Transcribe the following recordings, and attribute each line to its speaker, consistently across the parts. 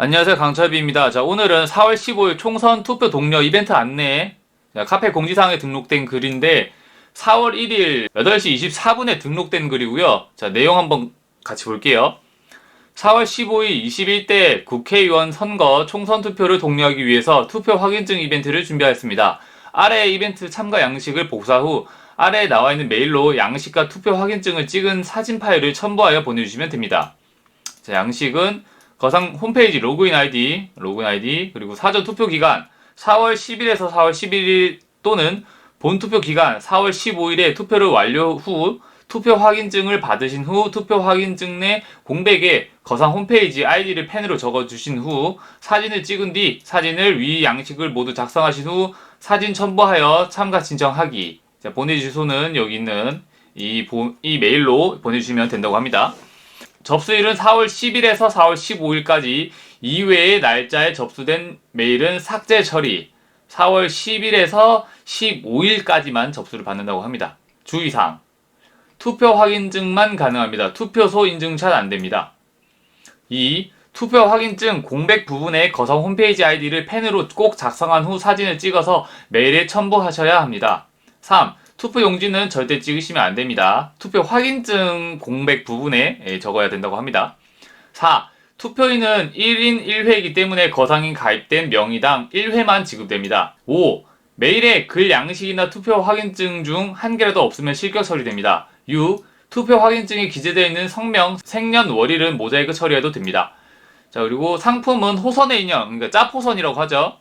Speaker 1: 안녕하세요 강철비입니다. 자 오늘은 4월 15일 총선 투표 동료 이벤트 안내 자, 카페 공지사항에 등록된 글인데 4월 1일 8시 24분에 등록된 글이고요. 자 내용 한번 같이 볼게요. 4월 15일 21대 국회의원 선거 총선 투표를 독려하기 위해서 투표 확인증 이벤트를 준비하였습니다. 아래 이벤트 참가 양식을 복사 후 아래에 나와 있는 메일로 양식과 투표 확인증을 찍은 사진 파일을 첨부하여 보내주시면 됩니다. 자, 양식은 거상 홈페이지 로그인 아이디, 로그인 아이디, 그리고 사전 투표 기간 4월 10일에서 4월 11일 또는 본 투표 기간 4월 15일에 투표를 완료 후 투표 확인증을 받으신 후 투표 확인증 내 공백에 거상 홈페이지 아이디를 펜으로 적어 주신 후 사진을 찍은 뒤 사진을 위 양식을 모두 작성하신 후 사진 첨부하여 참가 신청하기. 자, 보내 주소는 여기 있는 이, 보- 이 메일로 보내주시면 된다고 합니다. 접수일은 4월 10일에서 4월 15일까지 이외의 날짜에 접수된 메일은 삭제 처리. 4월 10일에서 15일까지만 접수를 받는다고 합니다. 주의사항. 투표 확인증만 가능합니다. 투표소 인증샷 안 됩니다. 2. 투표 확인증 공백 부분에 거성 홈페이지 아이디를 펜으로 꼭 작성한 후 사진을 찍어서 메일에 첨부하셔야 합니다. 3. 투표 용지는 절대 찍으시면 안 됩니다. 투표 확인증 공백 부분에 예, 적어야 된다고 합니다. 4. 투표인은 1인 1회이기 때문에 거상인 가입된 명의당 1회만 지급됩니다. 5. 메일에 글 양식이나 투표 확인증 중 한 개라도 없으면 실격 처리됩니다. 6. 투표 확인증에 기재되어 있는 성명, 생년월일은 모자이크 처리해도 됩니다. 자, 그리고 상품은 호선의 인형, 그러니까 짜포선이라고 하죠.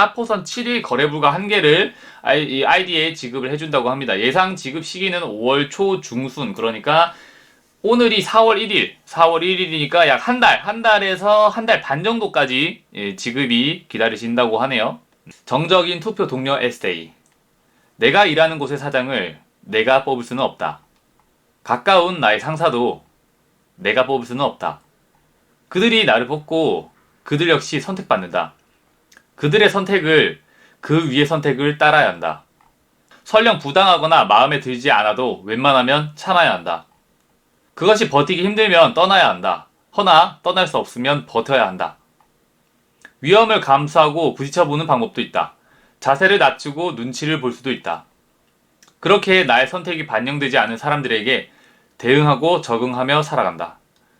Speaker 1: 짜포선 7일 거래 불가 한 개를 아이디에 지급을 해준다고 합니다. 예상 지급 시기는 5월 초 중순, 그러니까 오늘이 4월 1일, 4월 1일이니까 약 한 달, 한 달에서 한 달 반 정도까지 예, 지급이 기다리신다고 하네요. 정적인 투표 동료 에세이. 내가 일하는 곳의 사장을 내가 뽑을 수는 없다. 가까운 나의 상사도 내가 뽑을 수는 없다. 그들이 나를 뽑고 그들 역시 선택받는다. 그들의 선택을 그 위의 선택을 따라야 한다. 설령 부당하거나 마음에 들지 않아도 웬만하면 참아야 한다. 그것이 버티기 힘들면 떠나야 한다. 허나 떠날 수 없으면 버텨야 한다. 위험을 감수하고 부딪혀보는 방법도 있다. 자세를 낮추고 눈치를 볼 수도 있다. 그렇게 나의 선택이 반영되지 않은 사람들에게 대응하고 적응하며 살아간다.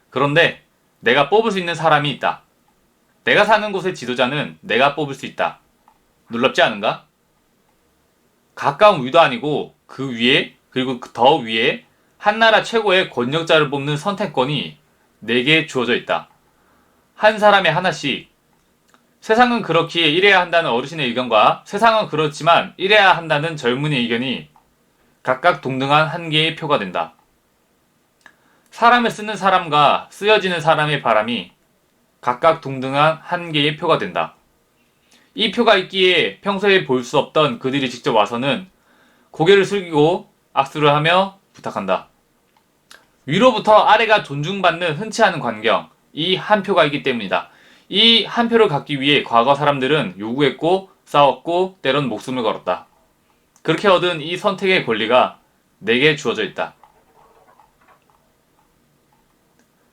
Speaker 1: 그런데 내가 뽑을 수 있는 사람이 있다. 내가 사는 곳의 지도자는 내가 뽑을 수 있다. 놀랍지 않은가? 가까운 위도 아니고 그 위에 그리고 그더 위에 한나라 최고의 권력자를 뽑는 선택권이 내게 주어져 있다. 한 사람에 하나씩 세상은 그렇기에 이래야 한다는 어르신의 의견과 세상은 그렇지만 이래야 한다는 젊은이의 의견이 각각 동등한 한 개의 표가 된다. 사람을 쓰는 사람과 쓰여지는 사람의 바람이 각각 동등한 한 개의 표가 된다. 이 표가 있기에 평소에 볼 수 없던 그들이 직접 와서는 고개를 숙이고 악수를 하며 부탁한다. 위로부터 아래가 존중받는 흔치 않은 광경, 이 한 표가 있기 때문이다. 이 한 표를 갖기 위해 과거 사람들은 요구했고 싸웠고 때론 목숨을 걸었다. 그렇게 얻은 이 선택의 권리가 내게 주어져 있다.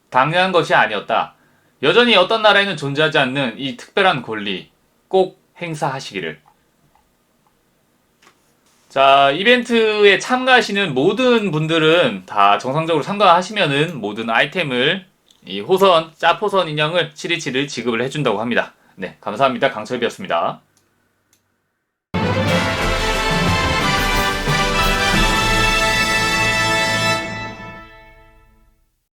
Speaker 1: 당연한 것이 아니었다. 여전히 어떤 나라에는 존재하지 않는 이 특별한 권리 꼭 행사하시기를. 자, 이벤트에 참가하시는 모든 분들은 다 정상적으로 참가하시면은 모든 아이템을 이 호선, 짜포선 인형을 727을 지급을 해준다고 합니다. 네, 감사합니다. 강철비였습니다.